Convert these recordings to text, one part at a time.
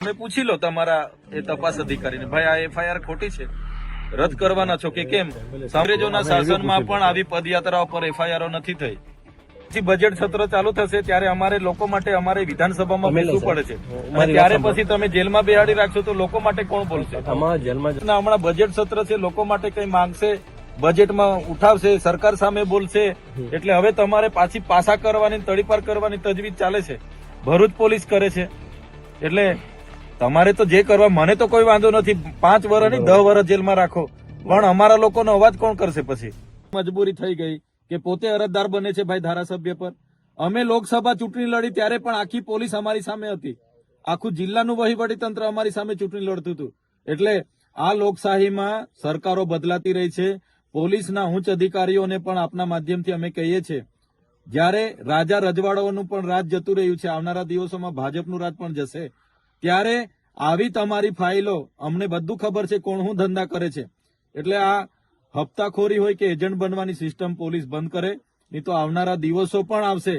તમે પૂછી લો તમારા એ તપાસ અધિકારીને. ભાઈ આ એફઆઈઆર ખોટી છે. રદ કરવાના છો કે કેમ? અંગ્રેજોના શાસનમાં પણ આવી પદયાત્રાઓ પર એફઆઈઆરો નથી થઈ. પછી બજેટ સત્ર ચાલુ થશે ત્યારે અમારે લોકો માટે અમારે વિધાનસભામાં બેસવું પડે છે. ત્યારે પછી તમે જેલમાં બેહાડી રાખશો તો લોકો માટે કોણ બોલશે? જેલમાં હમણાં બજેટ સત્ર છે લોકો માટે કઈ માંગશે? બજેટમાં ઉઠાવશે સરકાર સામે બોલશે? એટલે હવે તમારે પાછી પાસા કરવાની તડીપાર કરવાની તજવીજ ચાલે છે. ભરૂચ પોલીસ કરે છે. એટલે તમારે તો જે કરવા, મને તો કોઈ વાંધો નથી. પાંચ વર્ષ નહીં દસ વર્ષ જેલમાં રાખો. પણ અમારા લોકોનો અવાજ કોણ કરશે પછી? મજબૂરી થઈ ગઈ કે પોતે અરજદાર બને છે ભાઈ ધારાસભ્ય પર. અમે લોકસભા ચૂંટણી લડી ત્યારે પણ આખી પોલીસ અમારી સામે હતી. આખું જિલ્લાનું વહીવટી તંત્ર અમારી સામે ચૂંટણી લડતું હતું. એટલે આ લોકશાહીમાં સરકારો બદલાતી રહી છે. પોલીસના ઉચ્ચ અધિકારીઓને પણ આપના માધ્યમથી અમે કહીએ છીએ જ્યારે રાજા રજવાડાઓનું પણ રાજ જતું રહ્યું છે, આવનારા દિવસોમાં ભાજપનું રાજ પણ જશે. ત્યારે આવી તમારી ફાઇલો, અમને બધું ખબર છે કોણ શું ધંધા કરે છે. એટલે આ હપ્તાખોરી હોય કે એજન્ટ બનવાની સિસ્ટમ પોલીસ બંધ કરે, નહીં તો આવનારા દિવસો પણ આવશે.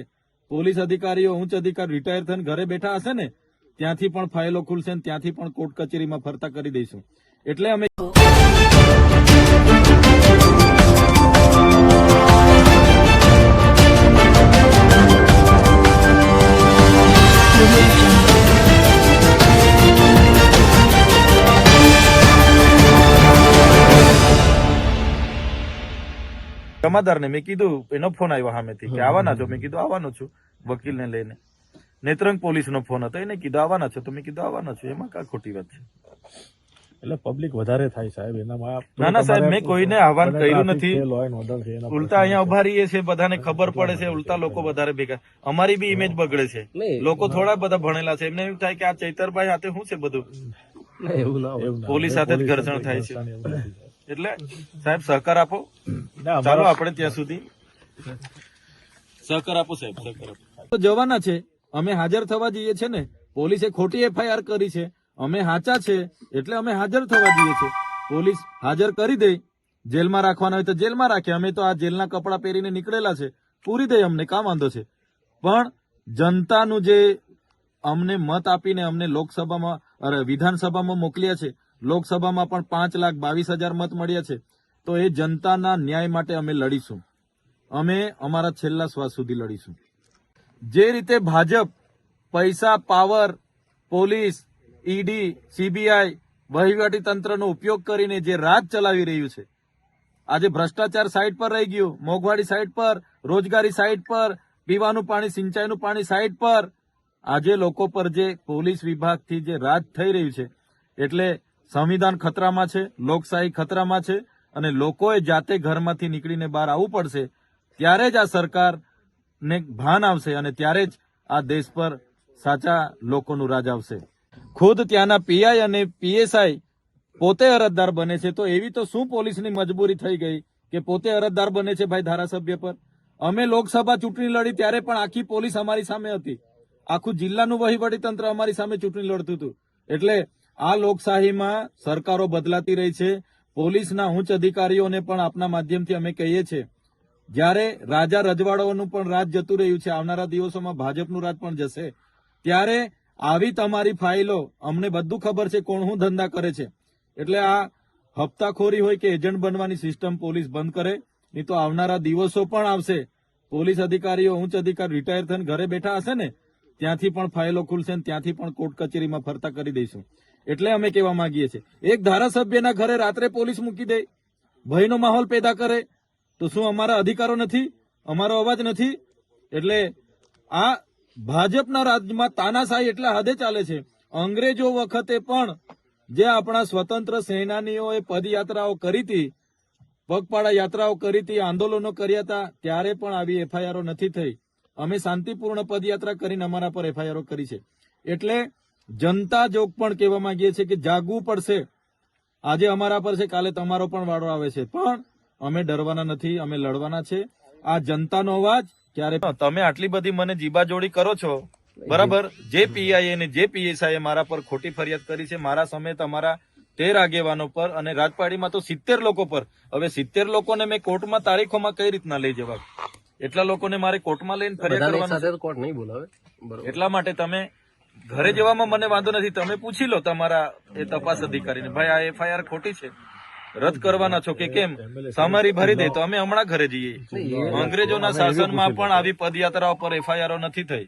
પોલીસ અધિકારીઓ, ઉચ્ચ અધિકારી રિટાયર થઈને ઘરે બેઠા હશે ને, ત્યાંથી પણ ફાઇલો ખુલશે ને ત્યાંથી પણ કોર્ટ કચેરીમાં ફરતા કરી દઈશું. એટલે અમે જમાદારને મેં કીધું એનો ફોન આવ્યો સામેથી કે આવવાના છો? મેં કીધું આવવાનો છું વકીલને લઈને. નેત્રંગ પોલીસનો ફોન હતો એને કીધું આવવાના છો? તો મેં કીધું આવવાના છું. એમાં કા ખોટી વાત છે? એટલે પબ્લિક વધારે થાય સાહેબ એનામાં ના, ના, સાહેબ, મેં કોઈને આહવાન કર્યું નથી. ઉલટા અહીંયા ઊભા રહીએ છે બધાને ખબર પડે છે ઉલટા લોકો વધારે ભેગા. અમારી બી ઇમેજ બગડે છે. લોકો થોડા બધા ભણેલા છે. એમને એમ થાય કે આ ચૈતરભાઈ હાથે શું છે બધું? ના. પોલીસ સાથે જ પોલીસ ઘર્ષણ થાય છે. એટલે સાહેબ સહકાર આપો. ચાલો આપણે ત્યાં સુધી. સહકાર આપો સાહેબ સહકાર આપો. જવાના છે. અમે હાજર થવા જઈએ છે ને? પોલીસે ખોટી એફઆઈઆર કરી છે. અમે હાચા છે એટલે અમે હાજર થવા જઈએ છે. પોલીસ હાજર કરી દે. જેલમાં રાખવાના હોય તો જેલમાં રાખે. અમે તો આ જેલના કપડાં પહેરીને નીકળેલા છે. પૂરી દે અમને કામ વાંધો છે? પણ જનતાનું જે અમને મત આપીને અમને લોકસભામાં વિધાનસભામાં મોકલ્યા છે લોકસભામાં પણ પાંચ લાખ બાવીસ હજાર મત મળ્યા છે. તો એ જનતાના ન્યાય માટે અમે લડીશું. અમે અમારા છેલ્લા શ્વાસ સુધી લડીશું. જે રીતે ભાજપ, પૈસા, પાવર, પોલીસ, ઈડી, સીબીઆઈ વહીવટી તંત્રનો ઉપયોગ કરીને જે રાજ ચલાવી રહ્યું છે, આજે ભ્રષ્ટાચાર સાઈડ પર રહી ગયું. મોંઘવારી સાઈડ પર, રોજગારી સાઈડ પર, પીવાનું પાણી, સિંચાઈનું પાણી સાઈડ પર. આજે લોકો પર જે પોલીસ વિભાગથી જે રાજ થઈ રહ્યું છે, એટલે સંવિધાન ખતરામાં છે, લોકશાહી ખતરામાં છે અને લોકોએ જાતે ઘરમાંથી નીકળીને બહાર આવવું પડશે, ત્યારે જ આ સરકારને ભાન આવશે અને ત્યારે જ આ દેશ પર સાચા લોકોનું રાજ આવશે. ખુદ ત્યાંના પીઆઈ અને પીએસઆઈ પોતે અરજદાર બને છે, તો એવી તો શું પોલીસની મજબૂરી થઈ ગઈ કે પોતે અરજદાર બને છે ભાઈ ધારાસભ્ય પર? અમે લોકસભા ચૂંટણી લડી ત્યારે પણ આખી પોલીસ અમારી સામે હતી. આખું જિલ્લાનું વહીવટી તંત્ર અમારી સામે ચૂંટણી લડતું હતું. એટલે આ લોકશાહીમાં સરકારો બદલાતી રહી છે. પોલીસના ઉચ્ચ અધિકારીઓને પણ આપના માધ્યમથી અમે કહીએ છીએ. જ્યારે રાજા રજવાડાઓનું પણ રાજ જતું રહ્યું છે, આવનારા દિવસોમાં ભાજપનું રાજ પણ જશે. ત્યારે આવી તમારી ફાઇલો, અમને બધું ખબર છે કોણ હું ધંધા કરે છે. એટલે આ હપ્તાખોરી હોય કે એજન્ટ બનવાની સિસ્ટમ પોલીસ બંધ કરે, નહીં તો આવનારા દિવસો પણ આવશે. પોલીસ અધિકારીઓ, ઉચ્ચ અધિકારી રિટાયર થઈને ઘરે બેઠા હશે ને? ત્યાંથી પણ ફાઇલો ખુલશે ને ત્યાંથી પણ કોર્ટ કચેરીમાં ફરતા કરી દઈશું. એટલે અમે કહેવા માંગીએ છીએ, એક ધારાસભ્યના ઘરે રાત્રે પોલીસ મૂકી દે, ભયનો માહોલ પેદા કરે, તો શું અમારા અધિકારો નથી? અમારો અવાજ નથી? એટલે આ ભાજપના રાજ્યમાં તાનાશાહી એટલા હદે ચાલે છે, અંગ્રેજો વખતે પણ જે આપણા સ્વતંત્ર સેનાનીઓએ પદયાત્રાઓ કરી હતી, પગપાળા યાત્રાઓ કરી હતી, આંદોલનો કર્યા હતા, ત્યારે પણ આવી એફઆઈઆરો નથી થઈ. અમે શાંતિપૂર્ણ પદયાત્રા કરીને અમારા પર એફઆઈઆરો કરી છે. એટલે જનતા જોગ પણ કહેવા માંગીએ છીએ કે જાગવું પડશે. આજે અમારા પર છે, કાલે તમારો પણ વાળો આવે છે. પણ અમે ડરવાના નથી, અમે લડવાના છે. આ જનતાનો અવાજ ક્યારે તમે આટલી બધી મને જીબાજોડી કરો છો. બરાબર? જે પીઆઈએ ને, જે પીએસઆઈએ મારા પર ખોટી ફરિયાદ કરી છે, મારા સમેત અમારા તેર આગેવાનો પર અને રાજપાડીમાં તો સિત્તેર લોકો પર. હવે સિત્તેર લોકોને મેં કોર્ટમાં તારીખોમાં કઈ રીતના લઈ જવા? એટલા લોકોને મારે કોર્ટમાં લઈને ફરિયાદ કરવાનું કોર્ટ નહીં બોલાવે? એટલા માટે તમે ઘરે જવામાં મને વાંધો નથી તમે પૂછી લો તમારા એ તપાસ અધિકારીને. ભાઈ આ એફઆઈઆર ખોટી છે. રદ કરવાના છો કે કેમ? સામારી ભરી દે તો અમે હમણાં ઘરે જઈએ. અંગ્રેજોના શાસનમાં પણ આવી પદયાત્રા પર એફઆઈઆરો નથી થઈ.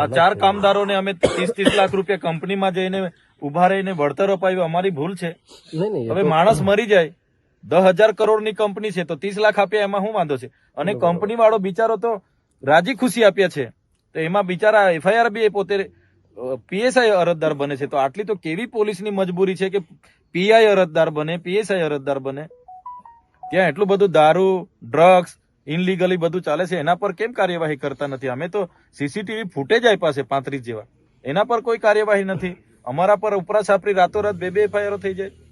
આ ચાર કામદારોને અમે ત્રીસ ત્રીસ લાખ રૂપિયા કંપનીમાં જઈને ઊભા રહીને વળતર અપાવ્યું અમારી ભૂલ છે. હવે માણસ મરી જાય. દસ હજાર કરોડની કંપની છે તો ત્રીસ લાખ આપ્યા એમાં શું વાંધો છે? અને કંપની વાળો બિચારો તો રાજી ખુશી આપ્યા છે. તો એમાં બિચારા એફઆઈઆર બી એ પોતે પીએસઆઈ અરજદાર બને છે. તો આટલી તો કેવી પોલીસની મજબૂરી છે કે પીઆઈ અરજદાર બને પીએસઆઈ અરજદાર બને? ત્યાં એટલું બધું દારૂ ડ્રગ્સ ઇનલીગલી બધું ચાલે છે. એના પર કેમ કાર્યવાહી કરતા નથી? અમે તો સીસીટીવી ફૂટેજ આપ્યા છે પાંત્રીસ જેવા. એના પર કોઈ કાર્યવાહી નથી. અમારા પર ઉપરા છાપરી રાતોરાત બે બે એફઆઈઆર થઈ જાય.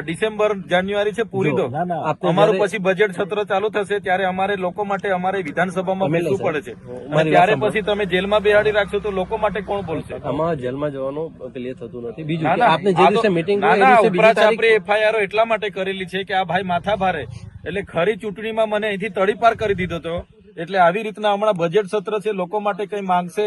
ડિસેમ્બર જાન્યુઆરી છે પૂરી દો અમારું પછી બજેટ સત્ર ચાલુ થશે ત્યારે અમારે લોકો માટે અમારે વિધાનસભામાં બેસવું પડે છે. ત્યારે પછી તમે જેલમાં બેહાડી રાખશો તો લોકો માટે કોણ બોલશે? અમારા જેલમાં જવાનું ક્લિયર થતું નથી. બીજું આપને જે દિવસે મીટિંગ છાપરી એફઆઈઆર એટલા માટે કરેલી છે કે આ ભાઈ માથા ભારે. એટલે ખરી ચૂંટણીમાં મને અહીંથી તડીપાર કરી દીધો હતો એટલે આવી રીતના હમણાં બજેટ સત્ર છે લોકો માટે કઈ માંગશે?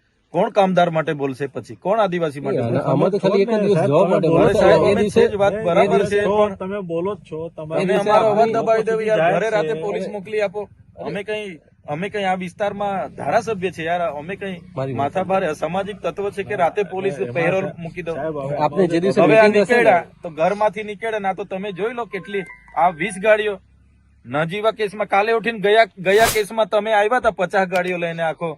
કોણ કામદાર માટે બોલશે પછી? કોણ આદિવાસી માટે આમાં તો ખાલી એક દિવસ જવાબ માટે બોલે સાહેબ, એ દિવસે જ વાત બરાબર છે. પણ તમે બોલો જ છો. તમારે અમારો અવાજ દબાવી દો. યાર ઘરે રાતે પોલીસ મોકલી આપો. અમે કઈ અમે કઈ આ વિસ્તારમાં ધારાસભ્ય છે. યાર અમે કઈ માથા ભારે અસામાજિક તત્વ છે કે રાતે પોલીસ પહેરો મૂકી દો? આપણે જે દિવસે હવે આ નીકળ્યા. તો ઘરમાંથી નીકળે ના તો તમે જોઈ લો કેટલી આ વીસ ગાડીઓ. નજીવા કેસમાં કાલે ઉઠીને ગયા ગયા કેસમાં તમે આવ્યા હતા પચાસ ગાડીઓ લઈને આખો.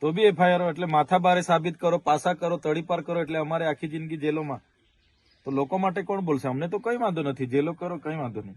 તો બી એફઆઈઆર એટલે માથા બારે સાબિત કરો, પાસા કરો તડીપાર કરો એટલે અમારે આખી જિંદગી જેલોમાં. તો લોકો માટે કોણ બોલશે? અમને તો કઈ વાંધો નથી. જેલો કરો, કઈ વાંધો નહીં.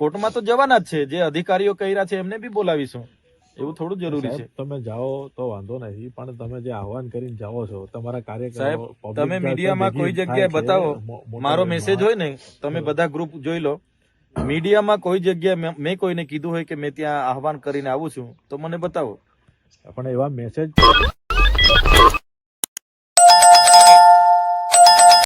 કોર્ટમાં તો જવાના જ છે. જે અધિકારીઓ કર્યા છે એમને બી બોલાવીશું. એવું થોડું જરૂરી છે. તમે જાઓ તો વાંધો નથી પણ તમે જે આહવાન કરીને જાઓ છો તમારા કાર્યકરો તમે મીડિયામાં કોઈ જગ્યાએ બતાવો. મારો મેસેજ હોય ને તમે બધા ગ્રુપ જોઈ લો. મીડિયામાં કોઈ જગ્યાએ મેં કોઈને કીધું હોય કે મેં ત્યાં આહવાન કરીને આવું છું તો મને બતાવો. પણ એવા મેસેજ